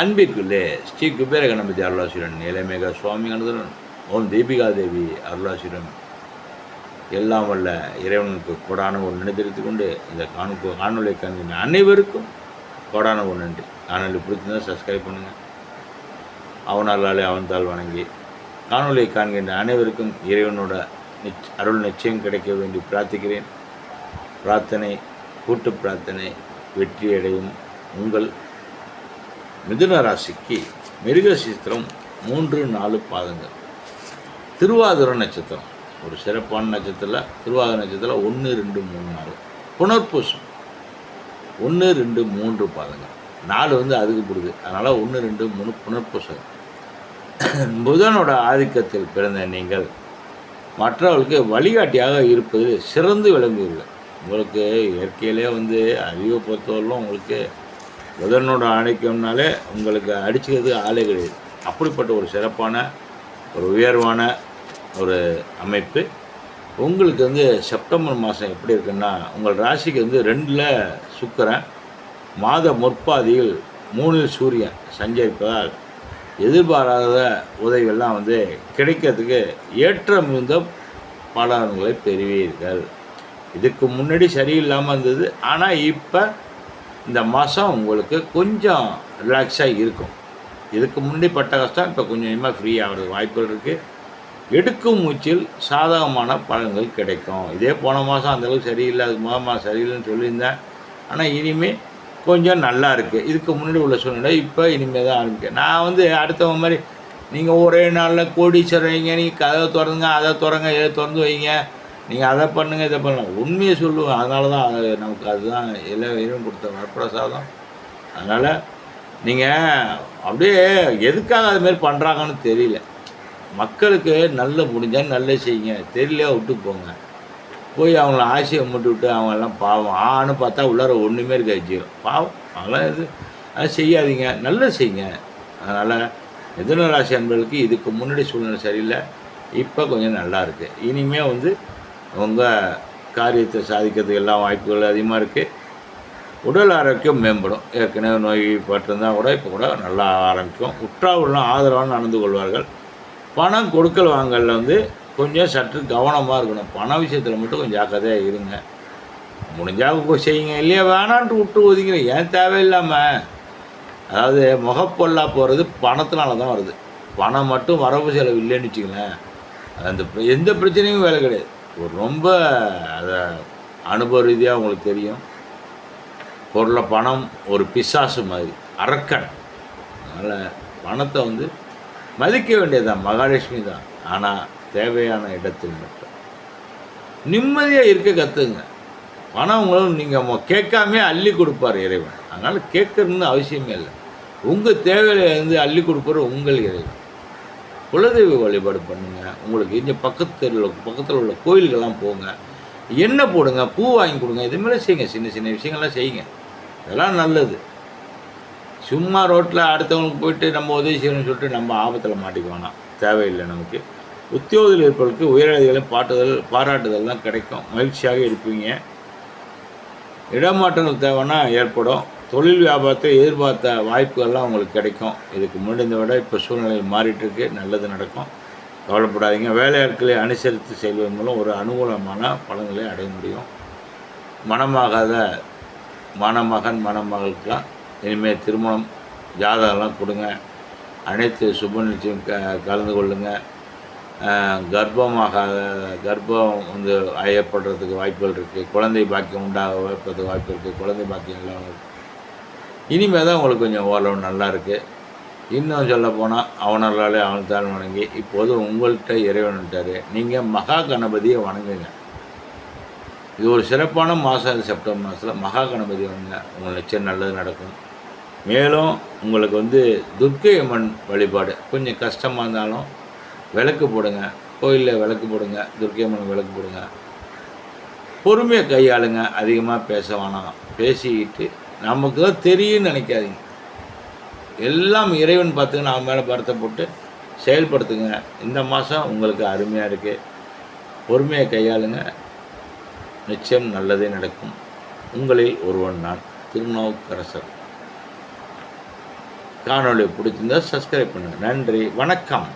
அன்பிற்குள்ளே ஸ்ரீ குபேர கணபதி அருளாசிரன் நீலமேக சுவாமி அனுதரன் ஓம் தீபிகா தேவி அருளாசிரன் எல்லாம் வல்ல இறைவனுக்கு கோடான ஒரு நினைத்திருத்துக் கொண்டு இந்த காணொ காணொலியை காண்கின்ற அனைவருக்கும் கோடான ஒரு நன்றி. காணொலி பிடிச்சிருந்தா சப்ஸ்கிரைப் பண்ணுங்கள் அவனாலே அவன்தால் வணங்கி காணொலியை காண்கின்ற அனைவருக்கும் இறைவனோட நிச் அருள் நிச்சயம் கிடைக்க வேண்டி பிரார்த்திக்கிறேன். பிரார்த்தனை கூட்டு பிரார்த்தனை வெற்றியடையும் உங்கள் மிதுன ராசிக்கு மிருகசீத்திரம் மூன்று நாலு பாதங்கள். திருவாதிர நட்சத்திரம். ஒரு சிறப்பான நட்சத்திரம் திருவாதிர நட்சத்திரம் ஒன்று ரெண்டு மூணு நாலு. புனர்பூசம். ஒன்று ரெண்டு மூன்று பாதங்கள். நாலு வந்து அதுக்கு பிடிக்குது அதனால் ஒன்று ரெண்டு மூணு புனர்பூசம். புதனோட ஆதிக்கத்தில் பிறந்த நீங்கள் மற்றவர்களுக்கு வழிகாட்டியாக இருப்பது சிறந்து விளங்குவீர்கள். உங்களுக்கு இயற்கையிலே வந்து அறிவை பொறுத்தவரையிலும் உங்களுக்கு புதனோட ஆணைக்கம்னாலே உங்களுக்கு அடிச்சுக்கிறதுக்கு ஆளே கிடையாது. அப்படிப்பட்ட ஒரு சிறப்பான ஒரு உயர்வான ஒரு அமைப்பு. உங்களுக்கு வந்து செப்டம்பர் மாதம் எப்படி இருக்குன்னா உங்கள் ராசிக்கு வந்து ரெண்டில் சுக்கிரன் மாத முற்பாதியில் மூணில் சூரியன் சஞ்சரிப்பதால் எதிர்பாராத உதவிகள்லாம் வந்து கிடைக்கிறதுக்கு ஏற்ற மிகுந்த பலன்களை பெறுவீர்கள். இதுக்கு முன்னாடி சரியில்லாமல் இருந்தது ஆனால் இப்போ இந்த மாதம் உங்களுக்கு கொஞ்சம் ரிலாக்ஸாக இருக்கும். இதுக்கு முன்னாடி பட்ட கஷ்டம் இப்போ கொஞ்சம் கொஞ்சமாக ஃப்ரீ ஆகிறது வாய்ப்புகள் இருக்குது எடுக்கும் மூச்சில் சாதகமான பலன்கள் கிடைக்கும். இதே போன மாதம் அந்தளவுக்கு சரியில்லை அதுக்கு முத மாதம் சரியில்லைன்னு சொல்லியிருந்தேன். ஆனால் இனிமேல் கொஞ்சம் நல்லா இருக்குது இதுக்கு முன்னாடி உள்ள சூழ்நிலை இப்போ இனிமேல் தான் ஆரம்பிக்க. நான் வந்து அடுத்தவங்க மாதிரி நீங்கள் ஒரே நாளில் கோடீஸ்வரர் நீங்கள் கதவை திறந்துங்க அதை திறங்க இதை திறந்து வைங்க. நீங்கள் அதை பண்ணுங்க இதை பண்ணலாம் உண்மையை சொல்லுவேன் அதனால தான் அது நமக்கு அதுதான் எல்லா இறைவன் கொடுத்த வரப்பிரசாதம். அதனால் நீங்கள் அப்படியே எதுக்காக அதுமாரி பண்ணுறாங்கன்னு தெரியல. மக்களுக்கு நல்ல முடிஞ்சால் நல்ல செய்யுங்க. தெரியலையா விட்டு போங்க. போய் அவங்கள ஆசையை மட்டும் விட்டு அவங்க எல்லாம் பாவம். ஆன்னு பார்த்தா உள்ளார ஒன்றுமே இருக்க ஜீரோ. பாவம். அதெல்லாம் இது அது செய்யாதீங்க. நல்ல செய்யுங்க. அதனால் மிதுன ராசி அன்பர்களுக்கு இதுக்கு முன்னாடி சூழ்நிலை சரியில்லை. இப்போ கொஞ்சம் நல்லா இருக்குது இனிமேல் வந்து உங்கள் காரியத்தை சாதிக்கிறதுக்கு எல்லா வாய்ப்புகள் அதிகமாக இருக்குது உடல் ஆரோக்கியம் மேம்படும். ஏற்கனவே நோய் பட்டிருந்தால் கூட இப்போ கூட நல்லா ஆரம்பிக்கும். உற்றாவுலாம் ஆதரவாக நடந்து கொள்வார்கள். பணம் கொடுக்கல் வாங்கல வந்து கொஞ்சம் சற்று கவனமாக இருக்கணும். பண விஷயத்தில் மட்டும் கொஞ்சம் ஜாக்கிரதையாக இருங்க. முடிஞ்சால் செய்யுங்க. இல்லையா வேணான்ட்டு விட்டு ஒதுக்கிறேன் ஏன் தேவையில்லாமல் அதாவது முகப்பொல்லா போகிறது பணத்தினால தான் வருது. பணம் மட்டும் வரவு செலவு இல்லைன்னு வச்சுக்கலேன் அந்த எந்த பிரச்சனையும் வேலை கிடையாது. ரொம்ப அதை அனுபவ ரீதியாக உங்களுக்கு தெரியும். பொருளை பணம் ஒரு பிசாசு மாதிரி அரக்கன். அதனால் பணத்தை வந்து மதிக்க வேண்டியதுதான் மகாலட்சுமி தான். ஆனால் தேவையான இடத்தில் மட்டும். நிம்மதியாக இருக்க கற்றுங்க பணம் உங்களும் நீங்கள் கேட்காமே அள்ளி கொடுப்பார் இறைவன். அதனால் கேட்கணும்னு அவசியமே இல்லை. உங்கள் தேவையிலேருந்து அள்ளி கொடுப்பார் உங்கள் இறைவன். குலதெய்வ வழிபாடு பண்ணுங்க. உங்களுக்கு இங்கே பக்கத்தில் உள்ள பக்கத்தில் உள்ள கோயில்கள்லாம் போங்க. எண்ணெய் போடுங்க பூ வாங்கி கொடுங்க. இது செய்யுங்க. சின்ன சின்ன விஷயங்கள்லாம் செய்யுங்க. இதெல்லாம் நல்லது. சும்மா ரோட்டில் அடுத்தவங்களுக்கு போயிட்டு நம்ம உதவி செய்யணும்னு சொல்லிட்டு நம்ம ஆபத்தில் மாட்டிக்க வேணாம். தேவையில்லை நமக்கு. உத்தியோகத்தில் இருப்பவர்களுக்கு உயரதிகளும் பாட்டுதல் பாராட்டுதல்லாம் கிடைக்கும். மகிழ்ச்சியாக இருப்பீங்க. இடமாற்றங்கள் தேவைன்னா ஏற்படும். தொழில் வியாபாரத்தை எதிர்பார்த்த வாய்ப்புகள்லாம் உங்களுக்கு கிடைக்கும். இதுக்கு முன்னாடி விட இப்போ சூழ்நிலை மாறிட்டுருக்கு. நல்லது நடக்கும். கவலைப்படாதீங்க. வேலையாட்களை அனுசரித்து செல்வதன் மூலம் ஒரு அனுகூலமான பலன்களை அடைய முடியும். மனமாகாத மணமகன் மணமகளுக்கெல்லாம் இனிமேல் திருமணம் ஜாதகம்லாம் கொடுங்க. அனைத்து சுப நிச்சயம் க கலந்து கொள்ளுங்கள் கர்ப்பமாகாத கர்ப்பம் வந்து ஐயப்படுறதுக்கு வாய்ப்புகள் இருக்குது குழந்தை பாக்கியம் உண்டாக வைப்பதுக்கு வாய்ப்பு இருக்குது குழந்தை பாக்கியம் எல்லாம் இனிமேல் தான் உங்களுக்கு கொஞ்சம் ஓரளவு நல்லா இருக்குது இன்னும் சொல்ல போனால் அவனர்களாலே அவன் தான் வணங்கி இப்போது உங்கள்கிட்ட இறைவன் விட்டார் நீங்கள் மகா கணபதியை வணங்குங்க. இது ஒரு சிறப்பான மாதம் செப்டம்பர் மாதத்தில் மகா கணபதி வணங்க உங்கள் நிச்சயம் நல்லது நடக்கும். மேலும் உங்களுக்கு வந்து துர்க்கை அம்மன் வழிபாடு கொஞ்சம் கஷ்டமாக இருந்தாலும் விளக்கு போடுங்க. கோயிலில் விளக்கு போடுங்க துர்க்கை அம்மன் விளக்கு போடுங்க. பொறுமையை கையாளுங்க. அதிகமாக பேச வேணாம். பேசிக்கிட்டு நமக்கு தான் தெரியும்னு நினைக்காதீங்க. எல்லாம் இறைவன் பார்த்துங்க நான் மேலே பரத்தை போட்டு செயல்படுத்துங்க. இந்த மாதம் உங்களுக்கு அருமையாக இருக்குது பொறுமையை கையாளுங்க. நிச்சயம் நல்லதே நடக்கும். உங்களில் ஒருவன் நான் திருநாவுக்கரசர். காணொலி பிடிச்சிருந்தா சப்ஸ்கிரைப் பண்ணுங்கள் நன்றி. வணக்கம்.